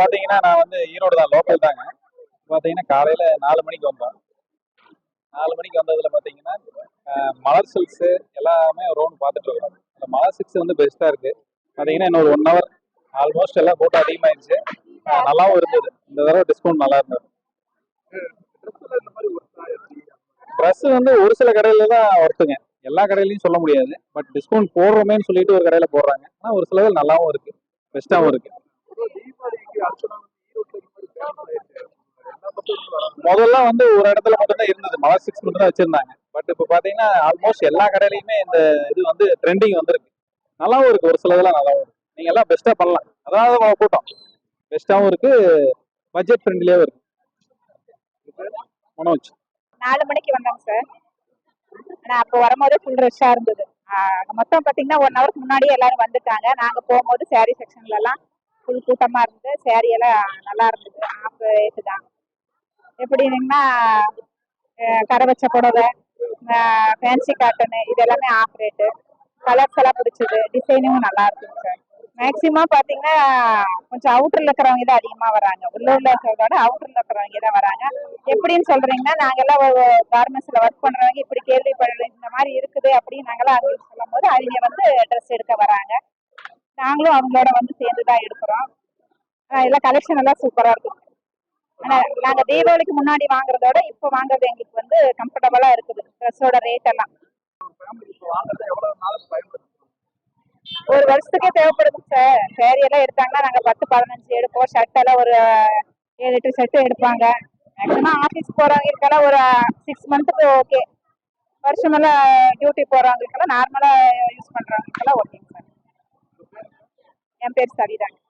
பாத்தீங்கன்னா நான் வந்து ஈரோடு தான் லோக்கல் தாங்க. பாத்தீங்கன்னா காலையில நாலு மணிக்கு வந்தோம். நாலு மணிக்கு வந்ததுல பாத்தீங்கன்னா மலர் சில்க்ஸ் எல்லாமே ரோன் பார்த்துட்டு இருக்கோம் அந்த மலர் சில்க்ஸ் வந்து பெஸ்டா இருக்கு. பாத்தீங்கன்னா இன்னொரு ஒன் ஹவர் ஆல்மோஸ்ட் எல்லாம் கூட்டம் அதிகமாயிருச்சு. நல்லாவும் இருந்தது. இந்த தடவை டிஸ்கவுண்ட் நல்லா இருந்தது. ட்ரெஸ் வந்து ஒரு சில கடையில தான் ஒர்த்துங்க எல்லா கடையிலையும் சொல்ல முடியாது. பட் டிஸ்கவுண்ட் போடுறோமேன்னு சொல்லிட்டு ஒரு கடையில போடுறாங்க. ஆனா ஒரு சிலது நல்லாவும் இருக்கு. பெஸ்ட்டாகவும் இருக்கு. முதல்ல வந்து ஒரு இடத்துல மட்டும்தான் இருந்தது. மலர் சிக்ஸ் மட்டும் தான் வச்சிருந்தாங்க. பட் இப்போ பார்த்தீங்கன்னா ஆல்மோஸ்ட் எல்லா கடையிலையுமே இந்த இது வந்து ட்ரெண்டிங் வந்திருக்கு. நல்லாவும் இருக்கு. ஒரு சிலதெல்லாம் நல்லாவும் இருக்கு. நீங்க எல்லாம் பெஸ்டா பண்ணலாம். அதாவது கூட்டம். பெஸ்டாவும் இருக்கு. பட்ஜெட் ஃப்ரெண்ட்லியாவும் இருக்கு. மனோஜ். நாலு மணிக்கு வந்தாங்க சார் ஆனா அப்போ வரும்போது ஃபுல் ரஷ்ஷா இருந்தது. மொத்தம் பாத்தீங்கன்னா ஒன் ஹவருக்கு முன்னாடியே எல்லாரும் வந்துட்டாங்க. நாங்க போகும்போது சாரி செக்ஷன்ல எல்லாம் ஃபுல் கூட்டமா இருந்து சாரி எல்லாம் நல்லா இருந்தது. ஆஃப் ரேட்டு தான் எப்படின்னா கரை வச்ச புடவை ஃபேன்சி காட்டனு இது எல்லாமே ஆஃப் ரேட்டு கலர்ஸ் எல்லாம் பிடிச்சது. டிசைனும் நல்லா இருக்குங்க சார் மேக்சிமம் பார்த்தீங்கன்னா கொஞ்சம் அவுட்டரில் இருக்கிறவங்க தான் அதிகமாக வராங்க. உள்ளூரில் இருக்கிறதோட அவுட்டரில் இருக்கிறவங்க தான் வராங்க. எப்படின்னு சொல்கிறீங்கன்னா நாங்கள்லாம் கார்மெண்ட்ஸில் ஒர்க் பண்ணுறவங்க இப்படி கேள்விப்படுறது இந்த மாதிரி இருக்குது அப்படின்னு நாங்களாம் அவங்களுக்கு சொல்லும் போது அவங்க வந்து ட்ரெஸ் எடுக்க வராங்க. நாங்களும் அவங்களோட வந்து சேர்ந்து தான் எடுக்கிறோம் எல்லாம் கலெக்ஷன் எல்லாம் சூப்பராக இருக்கும். நாங்க தீபாவளிக்கு முன்னாடி வாங்குறதோட இப்போ வாங்குறது எங்களுக்கு வந்து கம்ஃபர்டபுளா இருக்குது. ட்ரெஸ்ஸோட ரேட் எல்லாம். ஒரு வருஷத்துக்கே தேவைப்படுது சார் சேரி எல்லாம் எடுத்தாங்கன்னா நாங்க பத்து பதினஞ்சு எடுப்போம். ஷர்ட் எல்லாம் ஒரு ஏழு எட்டு ஷர்ட் எடுப்பாங்க. மேக்ஸிமம் ஆஃபீஸ் போறவங்களுக்கெல்லாம் ஒரு சிக்ஸ் மந்த்துக்கு ஓகே வருஷமெல்லாம் டியூட்டி போறவங்களுக்கெல்லாம் நார்மலா யூஸ் பண்றவங்களுக்கெல்லாம் ஓகேங்க சார் என் பேர் சரிதான்.